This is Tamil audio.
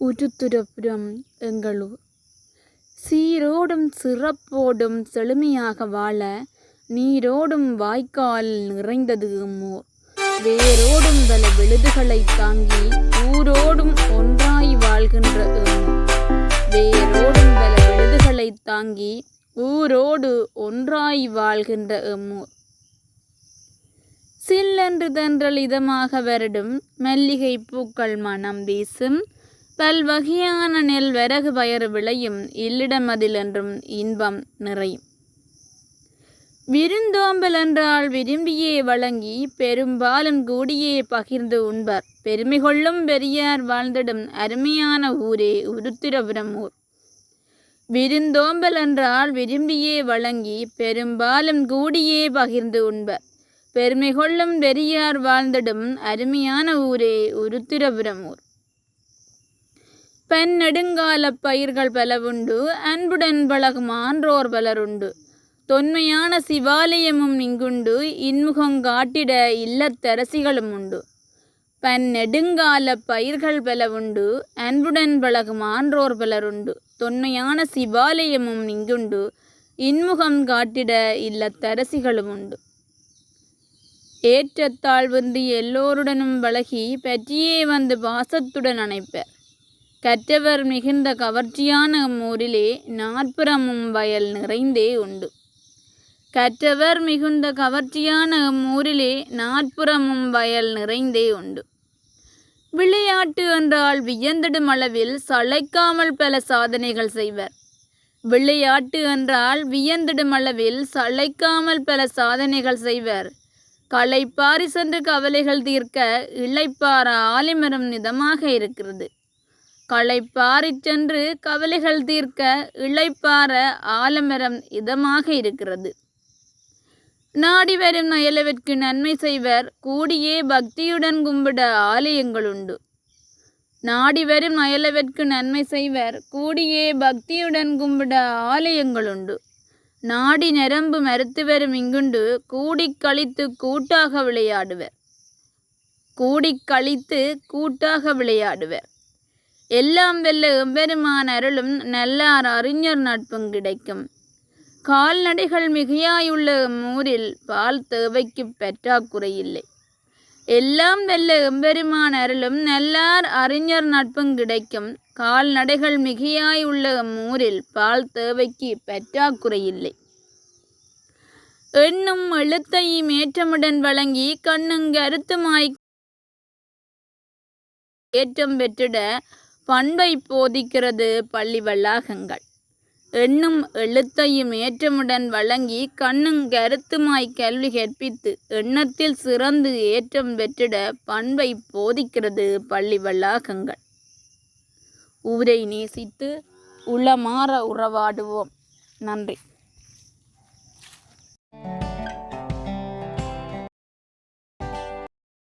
உருத்துரபுரம் எங்களூர் சீரோடும் சிறப்போடும் செழுமையாக வாழ நீரோடும் வாய்க்கால் நிறைந்தது மோர் வேரோடும் பல விழுதுகளை தாங்கி ஊரோடும் ஒன்றாய் வாழ்கின்ற வேரோடும் பல விழுதுகளை தாங்கி ஊரோடு ஒன்றாய் வாழ்கின்ற எம்மூர் சில்லென்று தென்றல் இதமாக வருடும் மல்லிகை பூக்கள் மனம் வீசும் பல்வகையான நெல் வரகு பயறு விளையும் இல்லிடம் அதிலென்றும் இன்பம் நிறையும். விருந்தோம்பல் என்றால் விரும்பியே வழங்கி பெரும்பாலும் கூடியே பகிர்ந்து உண்பர். பெருமை கொள்ளும் பெரியார் வாழ்ந்திடும் அருமையான ஊரே உருத்திரபுரம் ஊர். விருந்தோம்பல் என்றால் விரும்பியே வழங்கி பெரும்பாலும் கூடியே பகிர்ந்து உண்பர். பெருமை கொள்ளும் பெரியார் வாழ்ந்திடும் அருமையான ஊரே உருத்திரபுரம் ஊர். பெண் நெடுங்கால பயிர்கள் பலவுண்டு அன்புடன் பழகும் ஆன்றோர் பலருண்டு. தொன்மையான சிவாலயமும் இங்குண்டு இன்முகம் காட்டிட இல்லத்தரசிகளும் உண்டு. பன் நெடுங்கால பயிர்கள் பலவுண்டு அன்புடன் பழகும் ஆன்றோர் பலருண்டு. தொன்மையான சிவாலயமும் இங்குண்டு இன்முகம் காட்டிட இல்லத்தரசிகளும் உண்டு. ஏற்றத்தாழ்வின்றி எல்லோருடனும் பழகி பற்றியே வந்து பாசத்துடன் அணைப்பர். கற்றவர் மிகுந்த கவர்ச்சியான ஊரிலே நாற்புறமும் வயல் நிறைந்தே உண்டு. கற்றவர் மிகுந்த கவர்ச்சியான ஊரிலே நாற்புறமும் வயல் நிறைந்தே உண்டு. விளையாட்டு என்றால் வியந்திடும் அளவில் சளைக்காமல் பல சாதனைகள் செய்வர். விளையாட்டு என்றால் வியந்திடும் அளவில் சளைக்காமல் பல சாதனைகள் செய்வர். களைப்பாரி சென்று கவலைகள் தீர்க்க இளைப்பார ஆலிமரம் நிதமாக இருக்கிறது. களைப்பாரி சென்று கவலைகள் தீர்க்க இளைப்பாற ஆலமரம் இதமாக இருக்கிறது. நாடி வரும் நயலவிற்கு நன்மை செய்வர் கூடியே பக்தியுடன் கும்பிட ஆலயங்களுண்டு நாடி வரும் நயலவிற்கு நன்மை செய்வர் கூடியே பக்தியுடன் கும்பிட ஆலயங்களுண்டு நாடி நரம்பு மறுத்து வரும் இங்குண்டு கூடி கழித்து கூட்டாக விளையாடுவர். கூடி கழித்து கூட்டாக விளையாடுவர். எல்லாம் வெல்ல எம்பெருமான் அருளும் நல்லார் அறிஞர் நட்பும் கிடைக்கும். கால்நடைகள் மிகையாயுள்ள ஊரில் பால் தேவைக்கு பற்றாக்குறையில்லை. எல்லாம் வெல்ல எம்பெருமான் அருளும் நல்லார் அறிஞர் நட்பும் கிடைக்கும். கால்நடைகள் மிகையாயுள்ள ஊரில் பால் தேவைக்கு பற்றாக்குறையில்லை. எண்ணும் எழுத்தையும் ஏற்றமுடன் வழங்கி கண்ணுங்கருத்துமாய் ஏற்றம் பெற்றிட பண்பை போதிக்கிறது பள்ளி வளாகங்கள். எண்ணும் எழுத்தையும் ஏற்றமுடன் வழங்கி கண்ணும் கருத்துமாய் கல்வி கற்பித்து எண்ணத்தில் சிறந்து ஏற்றம் பெற்றிட பண்பை போதிக்கிறது பள்ளி வளாகங்கள். ஊரை நேசித்து உளமாற உறவாடுவோம். நன்றி.